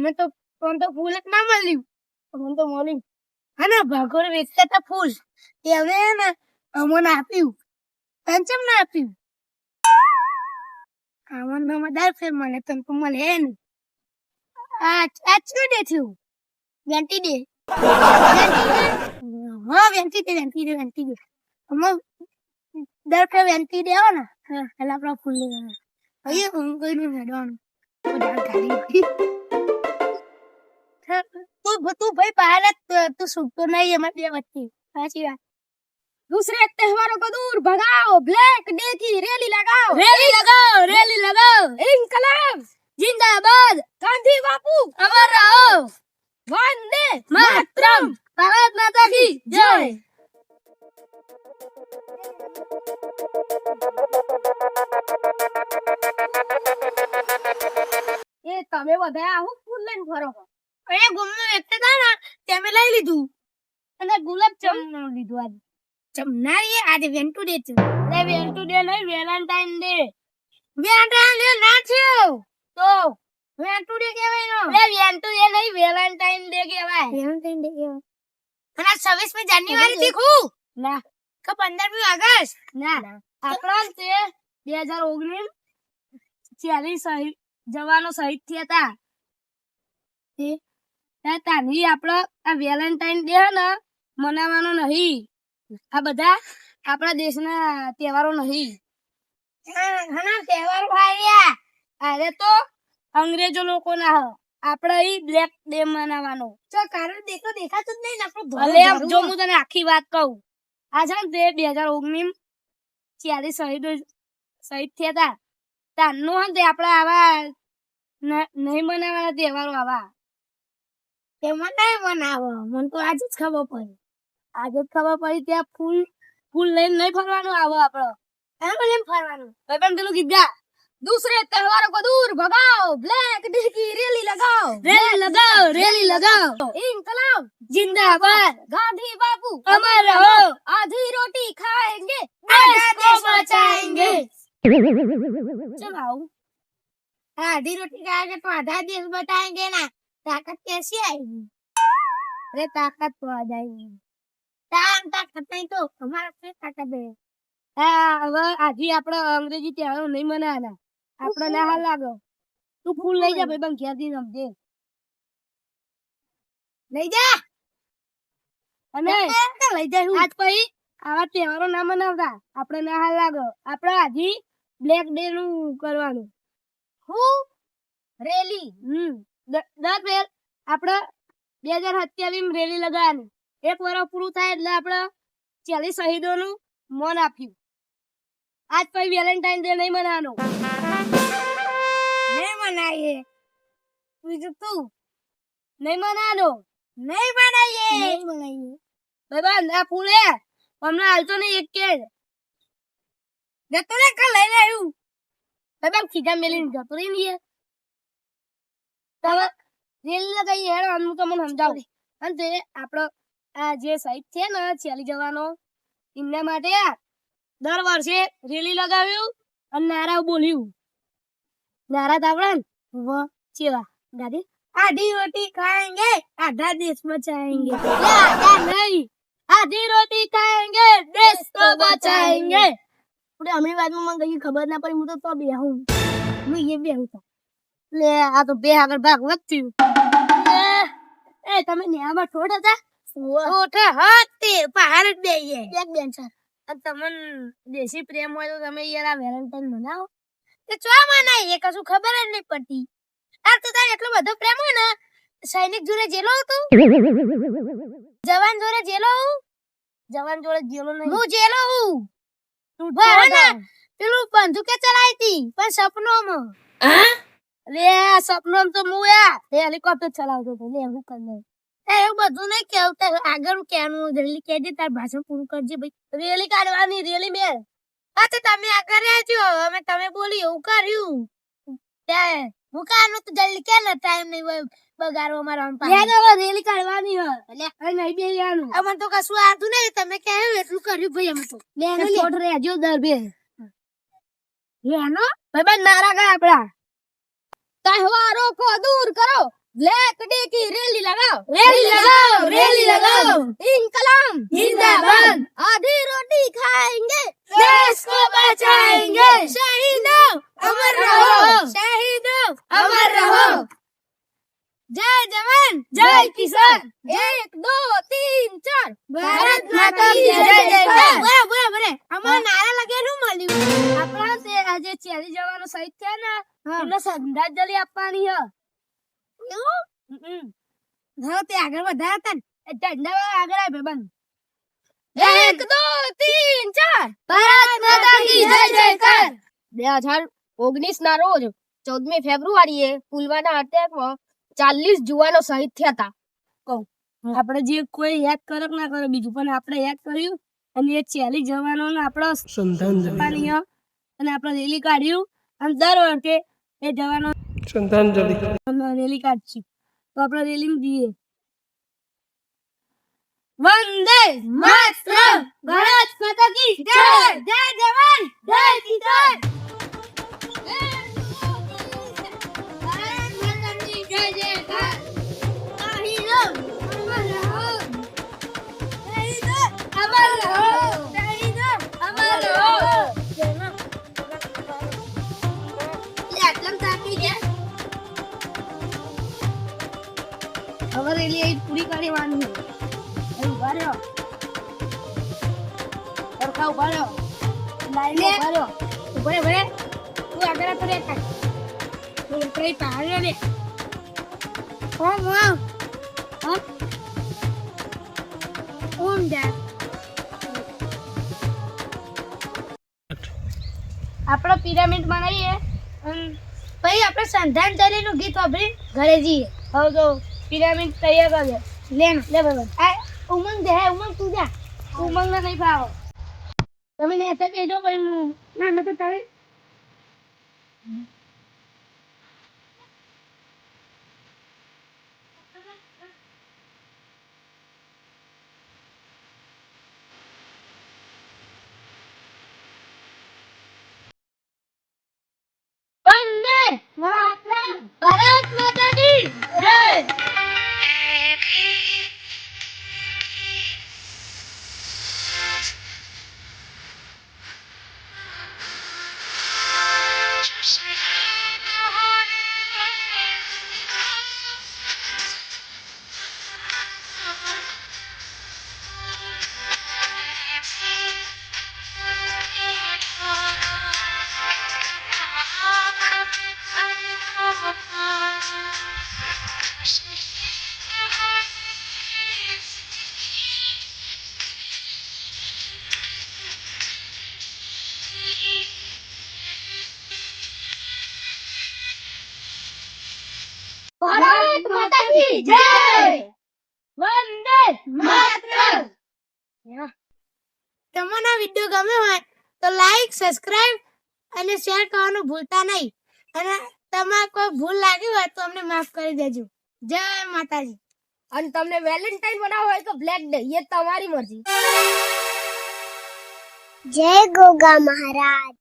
અમે તો ફોન તો ફૂલ જ ના મળ્યું. ફોન તો મળ્યું. હા ને ભાગોળ વેચતા હતા ફૂલ એમને ને અમને આપ્યું. પંચમ ના આપ્યું. અમન તો મદાર ફેર મળે, તને તો મળે હે ને. આ શું ડે થયું? વેન્ટી ડે હા વેન્ટી ડે વેન્ટી ડે વેન્ટી ડે અમે દર ફેર વેન્ટી ડે આવે ને એટલે આપણા ફૂલ લેવાના અહીંયા હું કોઈ નહીં મેળવાનું તું તું ભાઈ બહાર જ તું- તું સુખતો નહીં એમાં બે વચ્ચે સાચી વાત दूसरे त्योहारों को दूर भगाओ ब्लैक डे की रैली लगाओ रैली लगाओ रैली लगाओ इनकलाब जिंदाबाद गांधी बापू अमर रहो वंदे मातरम भारत माता की जय એ તમે બધા આવું ફૂલ લઈને ફરો છો અરે ગુમનું વેચતા હતા ને તમે લઈ લીધું. અને ગુલાબ જામુન લીધું આજે. ચમનારી આજે વેન્ટુ ડે છે. અરે વેન્ટુ ડે નહીં વેલેન્ટાઇન ડે. વેલેન્ટાઇન ડે ના છે તો? વેન્ટુ ડે કહેવાય નો અરે વેન્ટુ ડે નહીં વેલેન્ટાઇન ડે કહેવાય. વેલેન્ટાઇન ડે કહેવાય. અને 26મી જાન્યુઆરી થી ખુ ના. કે 15મી ઓગસ્ટ? ના. આપણા તે 2019 ચાલીસ શહીદ જવાનો શહીદ થયા હતા. તે ત્યાં તાની આપડે આ વેલેન્ટાઇન ડે ને મનાવવાનો નહીં. આ બધા આપણા દેશના તહેવારો નહીં. તહેવારો ભાઈ અરે તો અંગ્રેજો લોકો ના આપણે અહીં બ્લેક ડે મનાવવાનો. ચલ કારણ દેખો દેખાતું જ નહીં આપણું ભલે જો હું તને આખી વાત કહું. આ છે ને તે બે હજાર ઓગણીસ ચાલીસ શહીદ શહીદ થયા હતા તારનું તે આપણા આવા નહીં મનાવવાના તહેવારો આવા. તેમાં નહીં મનાવો મને તો આજે જ ખબર પડી આજે જ ખબર પડી ત્યાં ફૂલ ફૂલ લઈને નહીં ફરવાનું આવો આપડે એમ લઈને ફરવાનું ભાઈ પણ પેલું ગીત ગા दूसरे त्योहारों को दूर भगाओ ब्लैक डे की रैली लगाओ रैली लगाओ रैली लगाओ इनकलाब जिंदाबाद गांधी बापू अमर रहो आधी रोटी खाएंगे देश को बचाएंगे चलाओ आधी रोटी खाएंगे तो आधा देश बचाएंगे ना ताकत कैसी आएगी अरे ताकत तो आ जाएगी તામ તાકાત નહીં તો અમારા પાસે તાકાત હે હા હવે આજે આપણે અંગ્રેજી તહેવારો નહીં મનાવાના આપણે ના હાલ લાગો તું ફૂલ લઈ જા ભાઈ બંધ ઘેરથી સમજે લઈ જા અને લઈ જા આજ પછી આવા તહેવારો ના મનાવતા આપણે ના હાલ લાગો આપણે આજે બ્લેક ડે નું કરવાનું હું રેલી હમ દ- દર ફેર આપણે બે હજાર સત્યાવીસ રેલી લગાવવાની એક વર્ષ પૂરું થાય એટલે આપણે ચાલીસ શહીદોનું મન આપ્યું. આજ પછી વેલેન્ટાઇન ડે નહીં મનાવવાનો નહીં મનાઈએ. બીજું તું નહીં મનાવવાનો નહીં મનાઈએ. નહીં મનાઈએ. બાબા ના ફૂલે. હમણાં હાલતો નહીં એક કે. જતો રે કાલ લઈને આવ્યું? બાબા ખીજા મેલીને જતો રહી ને રેલ લગાવી હેડો હું તમને સમજાવું. અને તે આપણો આ જે સાહેબ છે ને ચાલી જવાનો એમના માટે દર વર્ષે રેલી લગાવ્યું અને નારા બોલ્યું. નારા તાવડા વ ચેવા દાદી આધી રોટી ખાएंगे આધા દેશ બચાएंगे નહીં આધી રોટી ખાएंगे દેશ તો બચાएंगे આપણે અમરી વાતમાં મને કઈ ખબર ના પડી હું તો તો બેહું. હું એ બેહું તો. લે આ તો બે આગળ ભાગ વધ્યું. એ તમે ન્યામાં ઠોઠ હતા? ઠોઠ હતી પહાડ જ બેહીએ. એક બેન છે. તમને દેશી પ્રેમ હોય તો તમે યાર આ વેલેન્ટાઇન મનાવો. કે ચો મનાય એ કશું ખબર જ નહીં પડતી. આ તો તારે એટલો બધો પ્રેમ હોય ને સૈનિક જોડે જેલો હતો? જવાન જોડે જેલો હું? જવાન જોડે જેલો નહીં. હું જેલો હું? તું પેલું બંદૂકે ચલાવી હતી પણ સપનોમાં. લે સપનોમાં તો હું યા હેલિકોપ્ટર ચલાવતો હતો. લે હું કર લઉં એવું બધું નહીં કેવું તારે આગળ કેનું જલ્દી કહેજે તાર ભાષણ પૂરું કરજે ભાઈ. રેલી કાઢવાની રેલી મેં અચ્છા તમે આગળ રહેજો અમે તમે બોલી એવું કર્યું? ત્યાં હું કાનું તો જલ્દી કે ને ટાઈમ નહીં હોય બગાડવો મારો રેલી કાઢવાની હોય. એટલે નહીં અમને તો કશું આતું નહીં. તમે કહ્યું એટલું કર્યું ભાઈ અમે તો. દર બે. લેનો ભાઈ નારા ગા આપડા त्योहारों को दूर करो। ब्लैक डे की रैली लगाओ। रैली लगाओ रैली लगाओ। इनकलाम जिंदाबाद। आधी रोटी खाएँगे। देश को बचाएँगे। शहीदों अमर रहो। शहीदों अमर रहो। जय जवान। जय किसान। एक दो तीन चार। भारत माता की जय जय ચાલી જવાનો સહિત છે ને એમને શ્રદ્ધાંજલિ આપવાની હ. હા તે આગળ વધારે હતા ને. એ ઝંડા આગળ આવે બંધ. એક દો તીન ચાર. ભારત માતા કી જય જયકાર બે હજાર ઓગણીસ ના રોજ ચૌદમી ફેબ્રુઆરીએ પુલવાના અટેકમાં ચાલીસ જુવાનો શહીદ થયા હતા. આપણે જે કોઈ યાદ કરે ના કરે બીજું પણ આપણે યાદ કર્યું. અને એ ચાલીસ જવાનો આપણો હ. અને આપણે રેલી કાઢ્યું અને દર વર્ષે એ જવાનો શ્રદ્ધાંજલિ. રેલી કાઢશું. તો આપણે રેલી જઈએ. વંદે માતરમ. ભારત માતા કી જય. જય જવાન. જય કિસાન. હવે રેલી અહીં પૂરી અહીં ઊભા રહ્યો સરખા ઊભા રહ્યો લાઈને ઊભા રહ્યો ઊભા ભલે તું આગળ તો રહેતા તું કઈ પાડ્યો ને ઓમ ઓમ. ઓમ. ઓમ જા. આપણે પિરામિડ બનાવીએ. પછી આપણે તરીનું ગીત વાપરી ઘરે જઈએ. હવે તો પિરામિડ તૈયાર કરે. લેન. લે બરાબર આ ઉમંગ દે હે ઉમંગ તું જા. ઉમંગ ને નહીં ભાવ તમે ને તો કહેજો ભાઈ ના નતો તારે. જય! વંદે માતરમ! તમને આ વીડિયો ગમ્યો હોય તો લાઈક સબસ્ક્રાઇબ અને શેર કરવાનું ભૂલતા નહીં. અને તમારે કોઈ ભૂલ લાગી હોય તો અમને માફ કરી દેજો. જય માતાજી. અને તમને વેલેન્ટાઇન બનાવવો હોય તો બ્લેક ડે એ તમારી મરજી. જય ગોગા મહારાજ.